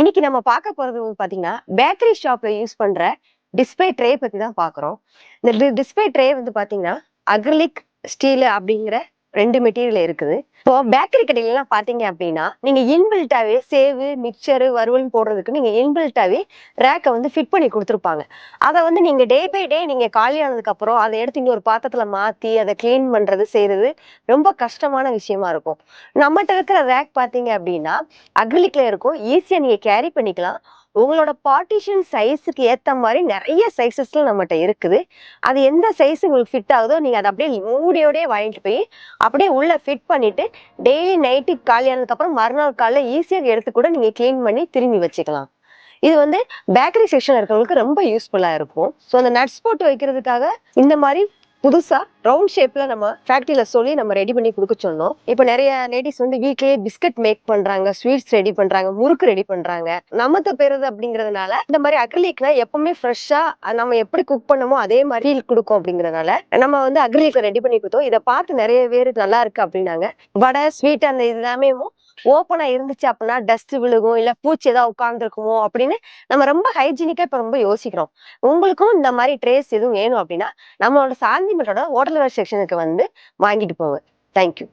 இன்னைக்கு நம்ம பார்க்க போறது வந்து பாத்தீங்கன்னா பேக்கரி ஷாப்ல யூஸ் பண்ற டிஸ்பிளே ட்ரே பத்தி தான் பாக்குறோம் இந்த டிஸ்பிளே ட்ரே வந்து பாத்தீங்கன்னா அக்ரிலிக் ஸ்டீல் அப்படிங்கிற ரெண்டு மெட்டீரியல் இருக்குது. இப்போ பேக்கரி கடையிலலாம் பார்த்தீங்க அப்படின்னா நீங்கள் இன்பில்ட்டாவே சேவு மிக்சரு வறுவல் போடுறதுக்கு நீங்கள் இன்பில்ட்டாவே ரேக்கை வந்து ஃபிட் பண்ணி கொடுத்துருப்பாங்க. அதை வந்து நீங்கள் டே பை டே நீங்கள் காலியானதுக்கப்புறம் அதை எடுத்து இங்கே ஒரு பாத்திரத்தில் மாற்றி அதை க்ளீன் பண்ணுறது செய்கிறது ரொம்ப கஷ்டமான விஷயமா இருக்கும். நம்மகிட்ட இருக்கிற ரேக் பார்த்தீங்க அப்படின்னா அக்ரிலிக்கில் இருக்கும். ஈஸியாக நீங்கள் கேரி பண்ணிக்கலாம். உங்களோட பார்ட்டிஷன் சைஸுக்கு ஏற்ற மாதிரி நிறைய சைஸஸ்ல நம்மகிட்ட இருக்குது. அது எந்த சைஸ் உங்களுக்கு ஃபிட் ஆகுதோ நீங்கள் அதை அப்படியே மூடியோடய வாங்கிட்டு போய் அப்படியே உள்ளே ஃபிட் பண்ணிவிட்டு டெய்லி நைட்டு காலி ஆனதுக்கப்புறம் மறுநாள் காலையில் ஈஸியாக எடுத்து கூட நீங்கள் க்ளீன் பண்ணி திரும்பி வச்சுக்கலாம். இது வந்து பேக்கரி செக்ஷன் இருக்கிறவங்களுக்கு ரொம்ப யூஸ்ஃபுல்லாக இருக்கும். ஸோ அந்த நட்ஸ் போட்டு வைக்கிறதுக்காக இந்த மாதிரி புதுசாக ரவுண்ட் ஷேப்பில் நம்ம ஃபேக்ட்ரியில் சொல்லி நம்ம ரெடி பண்ணி கொடுக்க சொன்னோம். இப்போ நிறைய லேடிஸ் வந்து வீட்லேயே பிஸ்கட் மேக் பண்ணுறாங்க ஸ்வீட்ஸ் ரெடி பண்ணுறாங்க முறுக்கு ரெடி பண்ணுறாங்க நமத்து பெறுது அப்படிங்கிறதுனால இந்த மாதிரி அக்ரிலிக்ல எப்பவுமே ஃப்ரெஷ்ஷாக நம்ம எப்படி குக் பண்ணமோ அதே மாதிரி ஃபீல் கொடுக்கும் அப்படிங்கறதுனால நம்ம வந்து அக்ரிலிக்ல ரெடி பண்ணி கொடுத்தோம். இதை பார்த்து நிறைய பேர் நல்லா இருக்கு அப்படின்னாங்க. வடை ஸ்வீட் அந்த இது எல்லாமே ஓப்பனா இருந்துச்சு அப்படின்னா டஸ்ட் விழுகும் இல்ல பூச்சி ஏதாவது உட்கார்ந்துருக்குமோ அப்படின்னு நம்ம ரொம்ப ஹைஜீனிக்கா இப்ப ரொம்ப யோசிக்கிறோம். உங்களுக்கும் இந்த மாதிரி ட்ரேஸ் எதுவும் வேணும் அப்படின்னா நம்மளோட சாந்தி மட்டோட ஹோட்டல் செக்ஷனுக்கு வந்து வாங்கிட்டு போங்க. தேங்க்யூ